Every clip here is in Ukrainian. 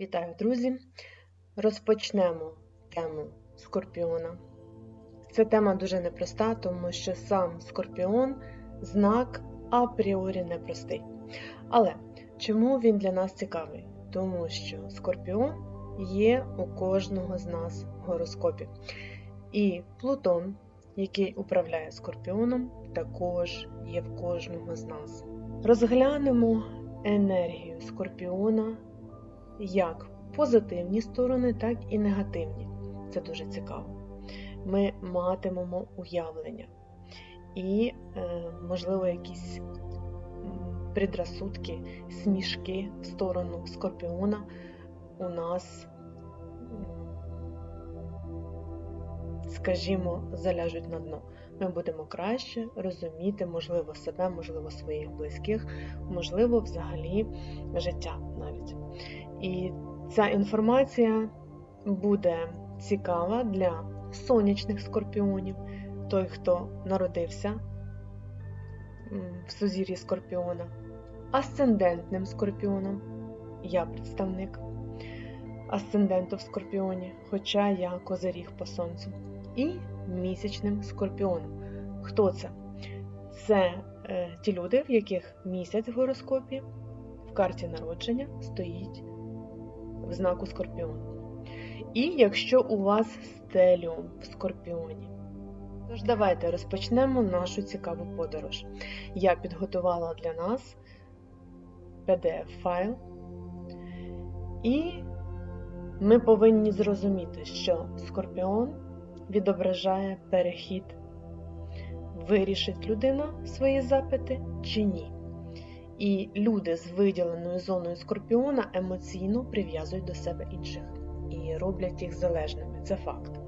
Вітаю, друзі! Розпочнемо тему скорпіона. Ця тема дуже непроста, тому що сам скорпіон знак апріорі непростий. Але чому він для нас цікавий? Тому що скорпіон є у кожного з нас в гороскопі. І Плутон, який управляє скорпіоном, також є в кожного з нас. Розглянемо енергію скорпіона як позитивні сторони, так і негативні. Це дуже цікаво. Ми матимемо уявлення і, е, можливо, якісь предрасудки, смішки в сторону скорпіона у нас, скажімо, заляжуть на дно. Ми будемо краще розуміти, можливо, себе, можливо, своїх близьких, можливо, взагалі життя навіть. І ця інформація буде цікава для сонячних скорпіонів, той, хто народився в сузір'ї скорпіона, асцендентним скорпіоном. Я представник асценденту в скорпіоні, хоча я козиріг по сонцю. І місячним скорпіоном. Хто це? Це е, ті люди, в яких місяць в гороскопі в карті народження стоїть в знаку Скорпіон. І якщо у вас стеліум в Скорпіоні. Тож, давайте розпочнемо нашу цікаву подорож. Я підготувала для нас PDF-файл, і ми повинні зрозуміти, що Скорпіон відображає перехід, вирішить людина свої запити чи ні. І люди з виділеною зоною скорпіона емоційно прив'язують до себе інших і роблять їх залежними. Це факт.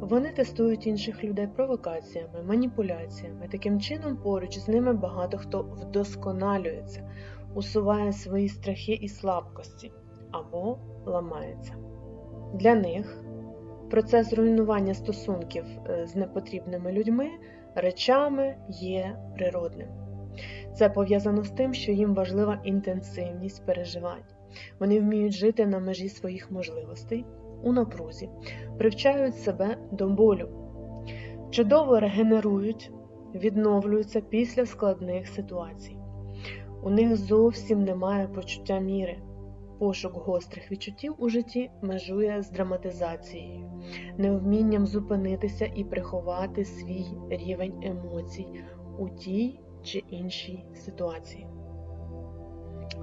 Вони тестують інших людей провокаціями, маніпуляціями. Таким чином, поруч з ними багато хто вдосконалюється, усуває свої страхи і слабкості або ламається. Для них процес руйнування стосунків е, з непотрібними людьми, речами є природним. Це пов'язано з тим, що їм важлива інтенсивність переживань. Вони вміють жити на межі своїх можливостей, у напрузі, привчають себе до болю, чудово регенерують, відновлюються після складних ситуацій. У них зовсім немає почуття міри. Пошук гострих відчуттів у житті межує з драматизацією, невмінням зупинитися і приховати свій рівень емоцій у тій чи іншій ситуації.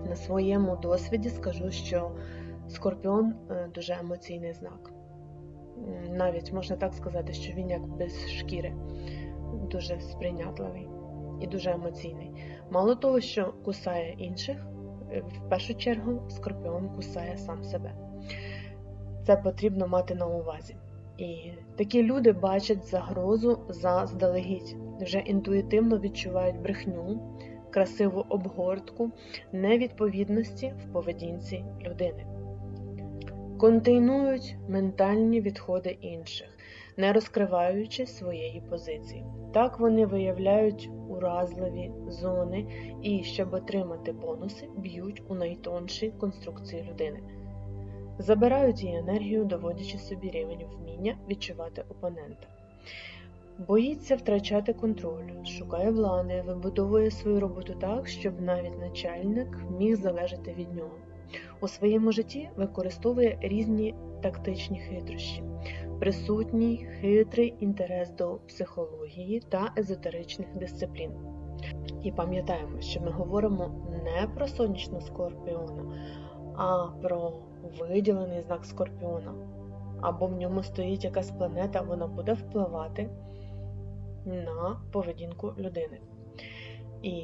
На своєму досвіді скажу, що скорпіон е, дуже емоційний знак. Навіть можна так сказати, що він як без шкіри, дуже сприйнятливий і дуже емоційний. Мало того, що кусає інших, е, в першу чергу скорпіон кусає сам себе. Це потрібно мати на увазі. І такі люди бачать загрозу заздалегідь, вже інтуїтивно відчувають брехню, красиву обгортку, невідповідності в поведінці людини. Контейнують ментальні відходи інших, не розкриваючи своєї позиції. Так вони виявляють уразливі зони і, щоб отримати бонуси, б'ють у найтонші конструкції людини забирають її енергію, доводячи собі рівень вміння відчувати опонента. Боїться втрачати контроль, шукає влади, вибудовує свою роботу так, щоб навіть начальник міг залежати від нього. У своєму житті використовує різні тактичні хитрощі, присутній хитрий інтерес до психології та езотеричних дисциплін. І пам'ятаємо, що ми говоримо не про сонячну скорпіона, а про виділений знак скорпіона, або в ньому стоїть якась планета, вона буде впливати на поведінку людини. І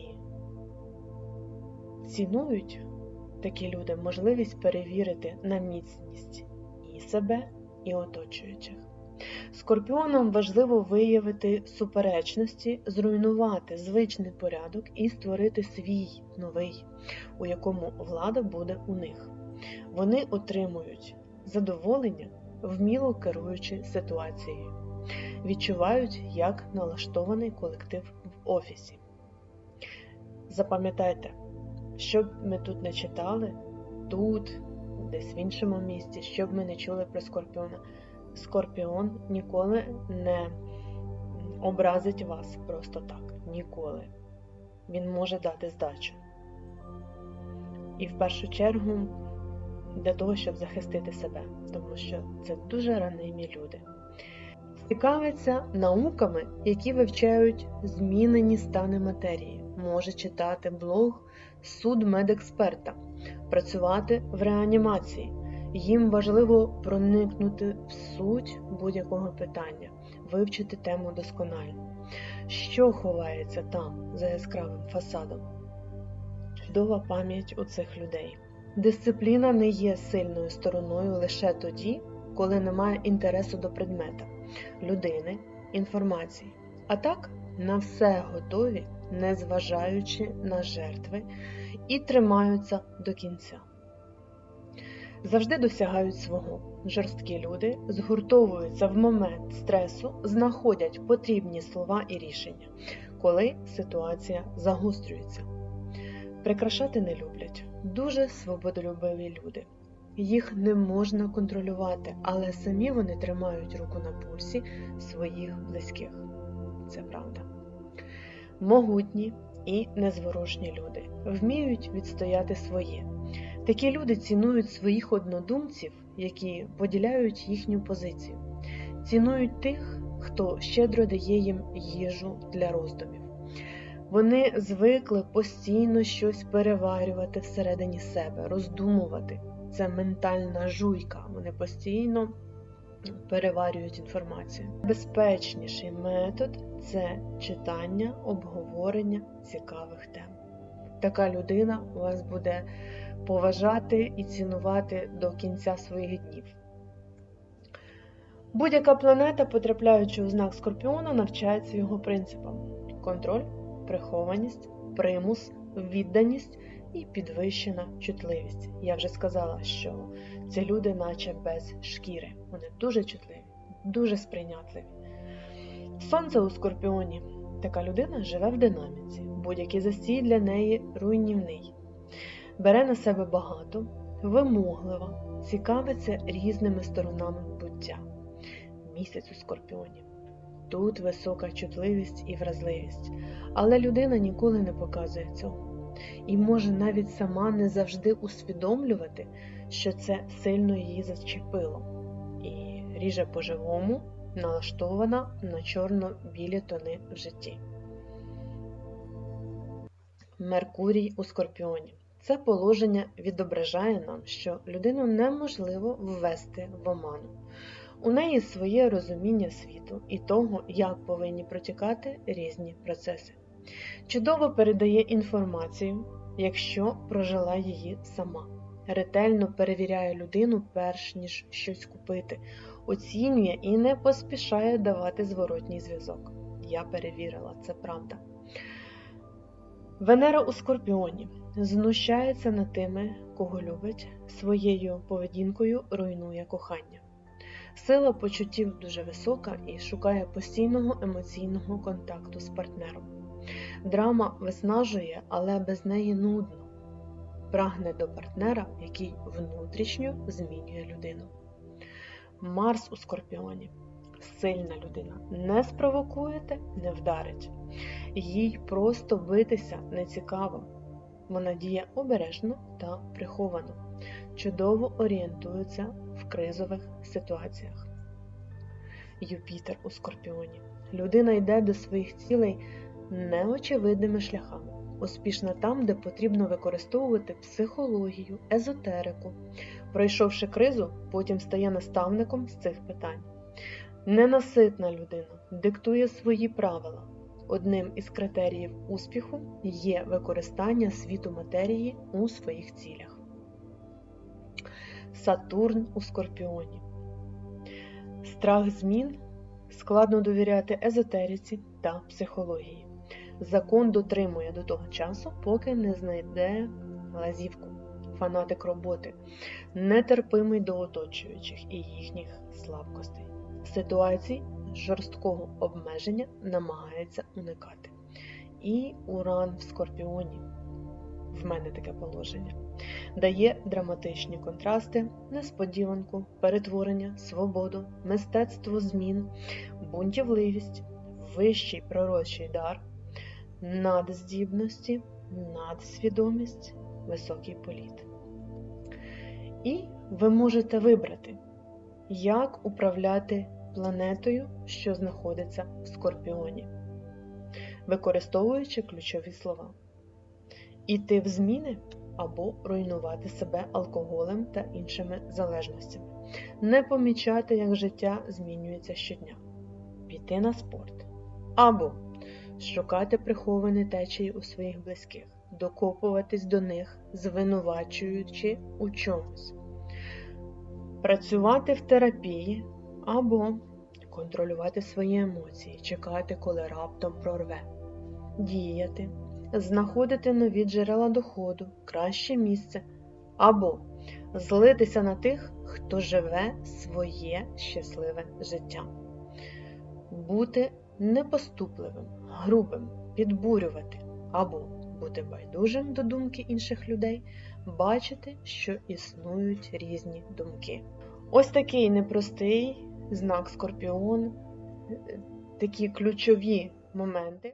цінують такі люди можливість перевірити на міцність і себе, і оточуючих. Скорпіонам важливо виявити суперечності, зруйнувати звичний порядок і створити свій новий, у якому влада буде у них. Вони отримують задоволення, вміло керуючи ситуацією, відчувають, як налаштований колектив в офісі. Запам'ятайте, що б ми тут не читали, тут, десь в іншому місті, щоб ми не чули про скорпіона. Скорпіон ніколи не образить вас просто так. Ніколи. Він може дати здачу. І в першу чергу для того, щоб захистити себе, тому що це дуже ранимі люди. Цікавиться науками, які вивчають змінені стани матерії, може читати блог судмедексперта, працювати в реанімації. Їм важливо проникнути в суть будь-якого питання, вивчити тему досконально. Що ховається там за яскравим фасадом? Чудова пам'ять у цих людей. Дисципліна не є сильною стороною лише тоді, коли немає інтересу до предмета, людини, інформації. А так на все готові, незважаючи на жертви, і тримаються до кінця. Завжди досягають свого. Жорсткі люди згуртовуються в момент стресу, знаходять потрібні слова і рішення, коли ситуація загострюється. Прикрашати не люблять дуже свободолюбиві люди. Їх не можна контролювати, але самі вони тримають руку на пульсі своїх близьких. Це правда. Могутні і незворушні люди вміють відстояти своє. Такі люди цінують своїх однодумців, які поділяють їхню позицію, цінують тих, хто щедро дає їм їжу для роздумів. Вони звикли постійно щось переварювати всередині себе, роздумувати. Це ментальна жуйка. Вони постійно переварюють інформацію. Безпечніший метод це читання, обговорення цікавих тем. Така людина вас буде поважати і цінувати до кінця своїх днів. Будь-яка планета, потрапляючи у знак Скорпіона, навчається його принципам: контроль, прихованість, примус, відданість і підвищена чутливість. Я вже сказала, що ці люди, наче без шкіри. Вони дуже чутливі, дуже сприйнятливі. Сонце у Скорпіоні. Така людина живе в динаміці. Будь-який застій для неї руйнівний. Бере на себе багато, вимоглива, цікавиться різними сторонами буття. Місяць у Скорпіоні. Тут висока чутливість і вразливість, але людина ніколи не показує цього. І може навіть сама не завжди усвідомлювати, що це сильно її зачепило, і ріже по-живому налаштована на чорно-білі тони в житті. Меркурій у Скорпіоні. Це положення відображає нам, що людину неможливо ввести в оману. У неї своє розуміння світу і того, як повинні протікати різні процеси. Чудово передає інформацію, якщо прожила її сама. Ретельно перевіряє людину, перш ніж щось купити, оцінює і не поспішає давати зворотній зв'язок. Я перевірила, це правда. Венера у Скорпіоні знущається над тими, кого любить, своєю поведінкою руйнує кохання. Сила почуттів дуже висока і шукає постійного емоційного контакту з партнером. Драма виснажує, але без неї нудно. Прагне до партнера, який внутрішньо змінює людину. Марс у Скорпіоні сильна людина. Не спровокуєте, не вдарить. Їй просто битися не цікаво. Вона діє обережно та приховано, чудово орієнтується в кризових ситуаціях. Юпітер у Скорпіоні. Людина йде до своїх цілей неочевидними шляхами, успішна там, де потрібно використовувати психологію, езотерику. Пройшовши кризу, потім стає наставником з цих питань. Ненаситна людина диктує свої правила. Одним із критеріїв успіху є використання світу матерії у своїх цілях. Сатурн у Скорпіоні. Страх змін складно довіряти езотериці та психології. Закон дотримує до того часу, поки не знайде лазівку, фанатик роботи, нетерпимий до оточуючих і їхніх слабкостей. Ситуацій жорсткого обмеження намагається уникати. І уран в скорпіоні. В мене таке положення. дає драматичні контрасти, несподіванку, перетворення, свободу, мистецтво змін, бунтівливість, вищий пророчий дар, надздібності, надсвідомість, високий політ. І ви можете вибрати, як управляти планетою, що знаходиться в Скорпіоні, використовуючи ключові слова. Іти в зміни або руйнувати себе алкоголем та іншими залежностями, не помічати, як життя змінюється щодня, піти на спорт, або шукати приховані течії у своїх близьких, докопуватись до них, звинувачуючи у чомусь, працювати в терапії або контролювати свої емоції, чекати, коли раптом прорве, діяти знаходити нові джерела доходу, краще місце, або злитися на тих, хто живе своє щасливе життя, бути непоступливим, грубим, підбурювати, або бути байдужим до думки інших людей, бачити, що існують різні думки. Ось такий непростий знак Скорпіон, такі ключові моменти.